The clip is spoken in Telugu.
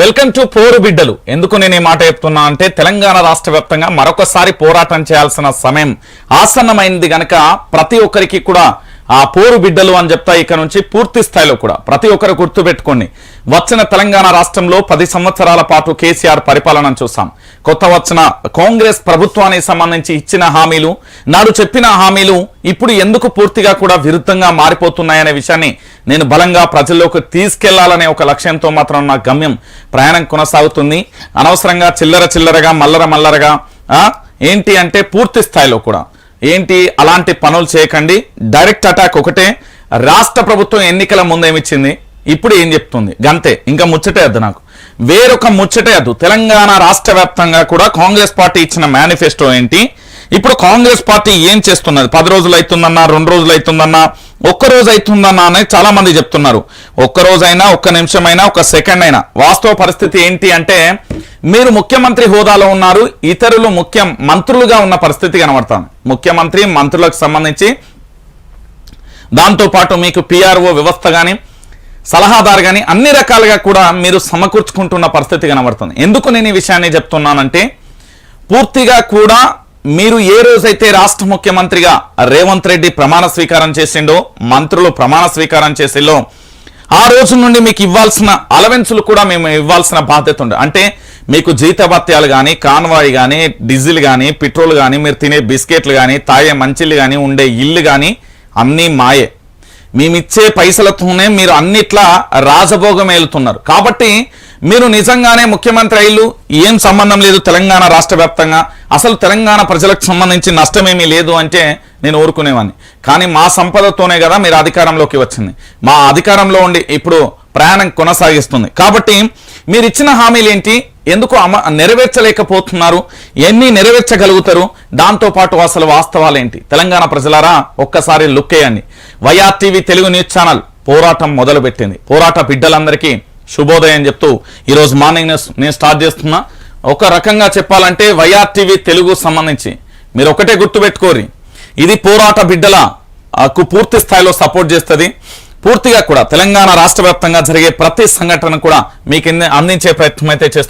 వెల్కమ్ టు పోరు బిడ్డలు. ఎందుకు నేను ఈ మాట చెప్తున్నా అంటే తెలంగాణ రాష్ట్ర వ్యాప్తంగా మరొకసారి పోరాటం చేయాల్సిన సమయం ఆసన్నమైంది గనక ప్రతి ఒక్కరికి కూడా ఆ పోరు బిడ్డలు అని చెప్తా ఇక నుంచి పూర్తి స్థాయిలో కూడా. ప్రతి ఒక్కరు గుర్తుపెట్టుకోండి. వచ్చిన తెలంగాణ రాష్ట్రంలో పది సంవత్సరాల పాటు కేసీఆర్ పరిపాలన చూసాం కొత్త వచ్చిన కాంగ్రెస్ ప్రభుత్వానికి సంబంధించి ఇచ్చిన హామీలు నాడు చెప్పిన హామీలు ఇప్పుడు ఎందుకు పూర్తిగా కూడా విరుద్ధంగా మారిపోతున్నాయనే విషయాన్ని నేను బలంగా ప్రజల్లోకి తీసుకెళ్ళాలనే ఒక లక్ష్యంతో మాత్రం నా గమ్యం ప్రయాణం కొనసాగుతుంది. అనవసరంగా చిల్లర చిల్లరగా మల్లర మల్లరగా ఏంటి అంటే పూర్తి స్థాయిలో కూడా. ఏంటి అలాంటి పనులు చేయకండి. డైరెక్ట్ అటాక్ ఒకటే. రాష్ట్ర ప్రభుత్వం ఎన్నికల ముందేమిచ్చింది ఇప్పుడు ఏం చెప్తుంది? గంతే. ఇంకా ముచ్చటే వద్దు నాకు. వేరొక ముచ్చటే వద్దు. తెలంగాణ రాష్ట్ర వ్యాప్తంగా కూడా కాంగ్రెస్ పార్టీ ఇచ్చిన మేనిఫెస్టో ఏంటి? ఇప్పుడు కాంగ్రెస్ పార్టీ ఏం చేస్తున్నది? పది రోజులు అవుతుందన్నా రెండు రోజులు అవుతుందన్నా ఒక్క రోజు అవుతుందన్నా అని చాలా మంది చెప్తున్నారు. ఒక్క రోజైనా ఒక్క నిమిషమైనా ఒక సెకండ్ అయినా. వాస్తవ పరిస్థితి ఏంటి అంటే మీరు ముఖ్యమంత్రి హోదాలో ఉన్నారు ఇతరులు ముఖ్య మంత్రులుగా ఉన్న పరిస్థితి కనబడతాను ముఖ్యమంత్రి మంత్రులకు సంబంధించి దాంతోపాటు మీకు పిఆర్ఓ వ్యవస్థ కానీ సలహాదారు కానీ అన్ని రకాలుగా కూడా మీరు సమకూర్చుకుంటున్న పరిస్థితి కనబడుతుంది. ఎందుకు నేను ఈ విషయాన్ని చెప్తున్నానంటే పూర్తిగా కూడా మీరు ఏ రోజైతే రాష్ట్ర ముఖ్యమంత్రిగా రేవంత్ రెడ్డి ప్రమాణ స్వీకారం చేసిండో మంత్రులు ప్రమాణ స్వీకారం చేసిండో ఆ రోజు నుండి మీకు ఇవ్వాల్సిన అలవెన్సులు కూడా మేము ఇవ్వాల్సిన బాధ్యత ఉంది అంటే మీకు జీతభత్యాలు కానీ కాన్వాయ్ కానీ డీజిల్ కానీ పెట్రోల్ కానీ మీరు తినే బిస్కెట్లు కానీ తాగే మంచిళ్ళు కానీ ఉండే ఇల్లు కానీ అన్నీ మాయే. మేమిచ్చే పైసలతోనే మీరు అన్నిట్లా రాజభోగం ఏలుతున్నారు. కాబట్టి మీరు నిజంగానే ముఖ్యమంత్రి అయ్యిలు ఏం సంబంధం లేదు తెలంగాణ రాష్ట్ర వ్యాప్తంగా. అసలు తెలంగాణ ప్రజలకు సంబంధించి నష్టమేమీ లేదు అంటే నేను ఊరుకునేవాడిని కానీ మా సంపదతోనే కదా మీరు అధికారంలోకి వచ్చింది. మా అధికారంలో ఉండి ఇప్పుడు ప్రయాణం కొనసాగిస్తుంది. కాబట్టి మీరు ఇచ్చిన హామీలు ఏంటి? ఎందుకు అమ నెరవేర్చలేకపోతున్నారు? ఎన్ని నెరవేర్చగలుగుతారు? దాంతోపాటు అసలు వాస్తవాలు ఏంటి? తెలంగాణ ప్రజలారా ఒక్కసారి లుక్ వేయండి YR TV Telugu news channel పోరాటం మొదలుపెట్టింది. పోరాట బిడ్డలందరికీ శుభోదయం చెప్తూ ఈరోజు మార్నింగ్ న్యూస్ నేను స్టార్ట్ చేస్తున్నా. ఒక రకంగా చెప్పాలంటే వైఆర్ టీవీ తెలుగు సంబంధించి. మీరు ఒకటే గుర్తుపెట్టుకోరి. ఇది పోరాట బిడ్డల పూర్తి స్థాయిలో సపోర్ట్ చేస్తుంది. పూర్తిగా కూడా తెలంగాణ రాష్ట్ర వ్యాప్తంగా జరిగే ప్రతి సంఘటన కూడా మీకు అందించే ప్రయత్నం అయితే చేస్తుంది